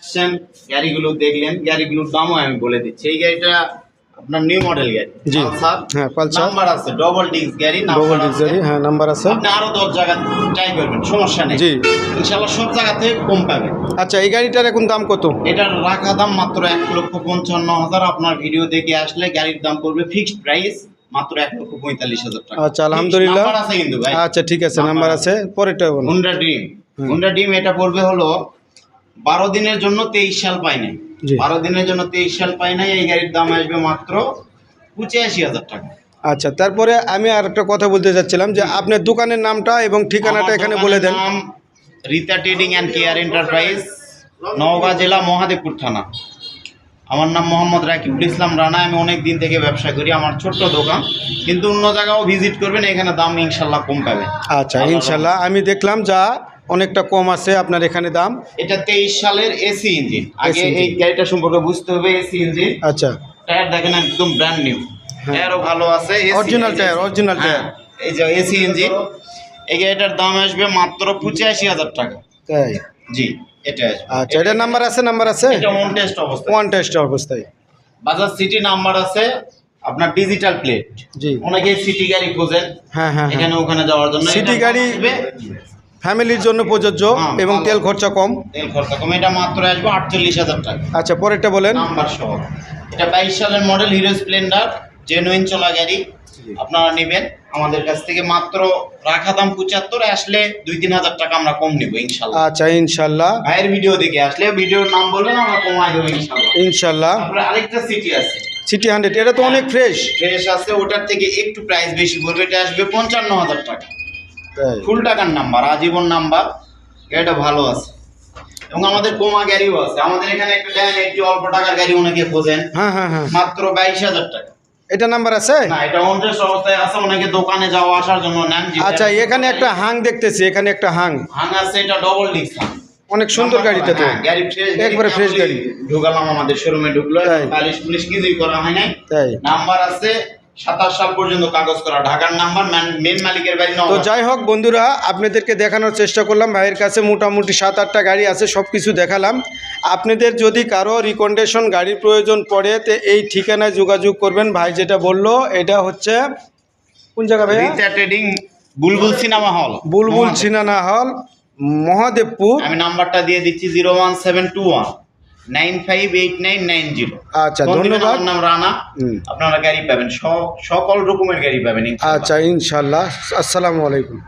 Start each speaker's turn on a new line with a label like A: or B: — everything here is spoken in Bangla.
A: আসছেন গাড়িগুলো দেখলেন গাড়িগুলোর দামও আমি বলে দিচ্ছি। এই গাড়িটা আপনার নিউ মডেল গাড়ি।
B: জি। হ্যাঁ।
A: নাম্বার আছে ডবল ডিস্ক গাড়ি
B: ডবল
A: নাম্বার আছে।
B: হ্যাঁ নাম্বার আছে।
A: আপনি আরও দশ জায়গা ট্রাই করবেন সমস্যা নেই।
B: জি।
A: সব জায়গা থেকে কম পাবেন।
B: আচ্ছা এই গাড়িটার এখন দাম কত?
A: এটার রাখা দাম মাত্র এক লক্ষ পঞ্চান্ন হাজার। আপনার ভিডিও দেখে আসলে গাড়ির দাম পড়বে ফিক্সড প্রাইস মাত্র এক লক্ষ পঁয়তাল্লিশ হাজার টাকা।
B: আচ্ছা, আলহামদুলিল্লাহ।
A: নাম্বার আছে কিন্তু ভাই।
B: আচ্ছা ঠিক আছে নাম্বার আছে। পরেরটা বলুন।
A: হুন্ডা ড্রিম হুন্ডা ড্রিম এটা পড়বে হলো বারো দিনের জন্য তেইশ সাল পাই নাই। বারো দিনের জন্য তেইশ সাল পাই নাই এই গাড়ির দাম আসবে মাত্র পঁচাশি হাজার টাকা।
B: আচ্ছা তারপরে আমি আর একটা কথা বলতে চাচ্ছিলাম যে আপনার দোকানের নামটা এবং ঠিকানাটা এখানে বলে দেন।
A: নাম Rita trading and care enterprise Naogaon জেলা মহাদেবপুর থানা। আমার নাম মোহাম্মদ রাকিবুল ইসলাম রানা আমি অনেক দিন থেকে ব্যবসা করি আমার ছোট্ট দোকান। কিন্তু অন্য জায়গাও ভিজিট করবেন এখানে দাম ইনশাল্লাহ কম পাবে
B: আচ্ছা ইনশাল্লাহ। আমি দেখলাম যা অনেকটা কম আছে আপনার এখানে দাম।
A: এটা তেইশ সালের এসি ইঞ্জিন। আগে এই গাড়িটা সম্পর্কে বুঝতে হবে এসি ইঞ্জিন।
B: আচ্ছা।
A: টায়ার দেখেন একদম ব্র্যান্ড নিউ টায়ারও ভালো আছে
B: অরিজিনাল টায়ার,
A: হ্যাঁ,
B: টায়ার।
A: এই যে এসি ইঞ্জিন। এই গাড়িটার দাম আসবে মাত্র পঁচাশি হাজার টাকা।
B: তাই?
A: জি এটা
B: আচ্ছা এটার নাম্বার আছে নাম্বার আছে?
A: এটা অন টেস্ট অবস্থা
B: ওয়ান টেস্ট অবস্থায়।
A: বাজাজ সিটি নাম্বার আছে আপনার ডিজিটাল প্লেট
B: জি।
A: অনেকে সিটি গাড়ি খোঁজেন।
B: হ্যাঁ হ্যাঁ
A: এখানে ওখানে যাওয়ার জন্য সিটি
B: গাড়ি ফ্যামিলির জন্য প্রযোজ্য
A: হ্যাঁ,
B: এবং তেল খরচা কম?
A: তেল খরচা কম। এটা মাত্র আসবে আটচল্লিশ হাজার টাকা।
B: আচ্ছা পরেরটা বলেন।
A: নাম্বার সহ এটা বাইশ সালের মডেল হিরো স্প্লেন্ডার জেনুইন চলা গাড়ি। আপনারা নেবেন। আমাদের কাছ থেকে মাত্র রাখা দাম পঁচাত্তর আসলে দুই তিন হাজার টাকা আমরা কম নিবো ইনশাল্লাহ।
B: আচ্ছা ইনশাল্লাহ।
A: ভাইয়ের ভিডিও দেখে আসলে ভিডিওর নাম বললেন আমরা কমাই দেবো ইনশাল্লাহ।
B: ইনশাল্লাহ।
A: আরেকটা সিটি আছে।
B: সিটি হান্ড্রেড এটা তো অনেক ফ্রেশ
A: ফ্রেশ আছে ওটার থেকে একটু প্রাইস বেশি পড়বে এটা আসবে পঞ্চান্ন হাজার টাকা। ফুল টাকার নাম্বার আজীবন নাম্বার গাড়িটা ভালো আছে। এবং আমাদের কোমা গাড়িও আছে। আমাদের এখানে একটা দেন একটু অল্প টাকার গাড়ি অনেকে খোঁজেন।
B: হ্যাঁ হ্যাঁ হ্যাঁ।
A: মাত্র বাইশ হাজার টাকা।
B: এটা নাম্বার আছে?
A: না এটা অনটেস অবস্থায় আছে অনেকে দোকানে যাওয়া আসার জন্য নেন
B: আচ্ছা এখানে একটা হাং দেখতেছি এখানে একটা হাং।
A: হাং আছে এটা ডবল ডিস্ক
B: অনেক সুন্দর গাড়িটা তো।
A: হ্যাঁ, গাড়ি ফ্রেশ
B: একবারে fresh গাড়ি।
A: ঢুকালাম আমাদের শোরুমে ঢুকলো। পালিশ পুলিশ কিছুই করা হয় নাই।
B: তাই।
A: নাম্বার আছে সাতাশ সাল পর্যন্ত কাগজ করা। ঢাকার নাম্বার মেন মালিকের বাড়ি
B: তো যাই হোক বন্ধুরা আপনাদেরকে দেখানোর চেষ্টা করলাম। ভাইয়ের কাছে মোটামুটি সাত আটটা গাড়ি আছে সব কিছু দেখালাম। আপনাদের যদি কারও রিকন্ডিশন গাড়ির প্রয়োজন পড়ে তো এই ঠিকানায় যোগাযোগ করবেন। ভাই যেটা বলল এটা হচ্ছে কোন জায়গা ভাই
A: ট্রেডিং বুলবুল সিনেমা হল।
B: বুলবুল সিনানা হল মহাদেবপুর।
A: আমি নাম্বারটা দিয়ে দিচ্ছি zero one seven two one. Nine five eight nine nine zero.
B: আচ্ছা ধন্যবাদ।
A: নাম রানা। আপনারা গাড়ি পাবেন। সকল রকমের গাড়ি পাবেন
B: আচ্ছা ইনশাল্লাহ। আসসালামু আলাইকুম।